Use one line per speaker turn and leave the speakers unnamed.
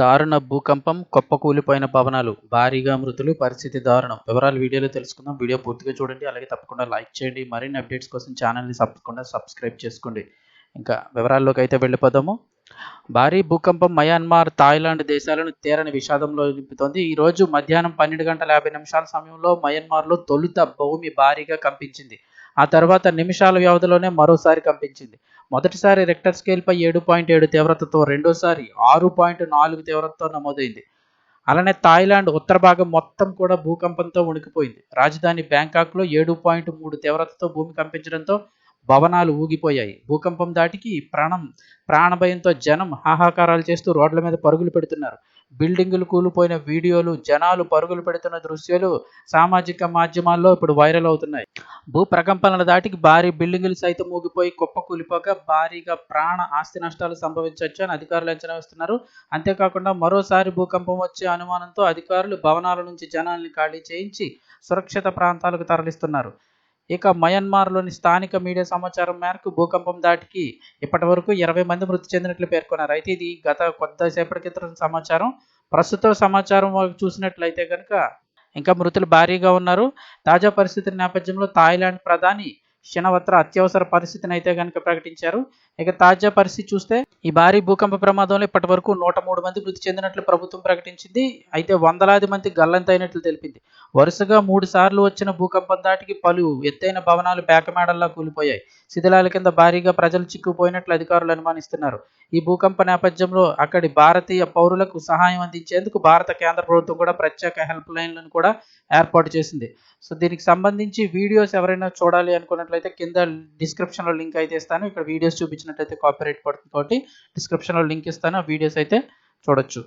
దారుణ భూకంపం కుప్పకూలిపోయిన భవనాలు భారీగా మృతులు పరిస్థితి దారుణం. వివరాలు వీడియోలో తెలుసుకుందాం. వీడియో పూర్తిగా చూడండి. అలాగే తప్పకుండా లైక్ చేయండి. మరిన్ని అప్డేట్స్ కోసం ఛానల్ని తప్పకుండా సబ్స్క్రైబ్ చేసుకోండి. ఇంకా వివరాల్లోకి అయితే వెళ్ళిపోదాము. భారీ భూకంపం మయన్మార్ థాయిలాండ్ దేశాలను తీరని విషాదంలో నింపుతోంది. రోజు మధ్యాహ్నం పన్నెండు గంటల యాభై నిమిషాల సమయంలో మయన్మార్లో తొలుత భూమి భారీగా కంపించింది. ఆ తర్వాత నిమిషాల వ్యవధిలోనే మరోసారి కంపించింది. మొదటిసారి రెక్టర్ స్కేల్పై ఏడు పాయింట్ ఏడు తీవ్రతతో రెండోసారి ఆరు పాయింట్ నాలుగు తీవ్రతతో నమోదైంది. అలానే థాయిలాండ్ ఉత్తర భాగం మొత్తం కూడా భూకంపంతో ఉణికిపోయింది రాజధాని బ్యాంకాక్లో ఏడు పాయింట్ మూడు తీవ్రతతో భూమి కంపించడంతో భవనాలు ఊగిపోయాయి. భూకంపం దాటికి ప్రాణం ప్రాణభయంతో జనం హాహాకారాలు చేస్తూ రోడ్ల మీద పరుగులు పెడుతున్నారు. బిల్డింగులు కూలిపోయిన వీడియోలు జనాలు పరుగులు పెడుతున్న దృశ్యాలు సామాజిక మాధ్యమాల్లో ఇప్పుడు వైరల్ అవుతున్నాయి. భూ ప్రకంపనల దాటికి భారీ బిల్డింగులు సైతం ఊగిపోయి కుప్ప కూలిపోగా భారీగా ప్రాణ ఆస్తి నష్టాలు సంభవించవచ్చు అని అధికారులు అంచనా వేస్తున్నారు. అంతేకాకుండా మరోసారి భూకంపం వచ్చే అనుమానంతో అధికారులు భవనాల నుంచి జనాల్ని ఖాళీ చేయించి సురక్షిత ప్రాంతాలకు తరలిస్తున్నారు. ఇక మయన్మార్లోని స్థానిక మీడియా సమాచారం మేరకు భూకంపం దాటికి ఇప్పటి వరకు ఇరవై మంది మృతి చెందినట్లు పేర్కొన్నారు. అయితే ఇది గత కొద్దిసేపటి క్రితం సమాచారం. ప్రస్తుత సమాచారం చూసినట్లయితే కనుక ఇంకా మృతులు భారీగా ఉన్నారు. తాజా పరిస్థితుల నేపథ్యంలో థాయిలాండ్ ప్రధాని క్షణవత్ర అత్యవసర పరిస్థితిని అయితే కనుక ప్రకటించారు. ఇక తాజా పరిస్థితి చూస్తే ఈ భారీ భూకంప ప్రమాదంలో ఇప్పటి వరకు నూట మూడు మంది మృతి చెందినట్లు ప్రభుత్వం ప్రకటించింది. అయితే వందలాది మంది గల్లంతైనట్లు తెలిపింది. వరుసగా మూడు సార్లు వచ్చిన భూకంపం దాటికి పలు ఎత్తైన భవనాలు పేకమేడల్లా కూలిపోయాయి. శిథిలాల కింద భారీగా ప్రజలు చిక్కుపోయినట్లు అధికారులు అనుమానిస్తున్నారు. ఈ భూకంప నేపథ్యంలో అక్కడి భారతీయ పౌరులకు సహాయం అందించేందుకు భారత కేంద్ర ప్రభుత్వం కూడా ప్రత్యేక హెల్ప్ లైన్లను కూడా ఏర్పాటు చేసింది. సో దీనికి సంబంధించి వీడియోస్ ఎవరైనా చూడాలి అనుకున్నట్లయితే కింద డిస్క్రిప్షన్లో లింక్ అయితే ఇస్తాను. ఇక్కడ వీడియోస్ చూపించినట్లయితే కాపీరైట్ పడుతుంది కాబట్టి డిస్క్రిప్షన్లో లింక్ ఇస్తాను ఆ వీడియోస్ అయితే చూడొచ్చు.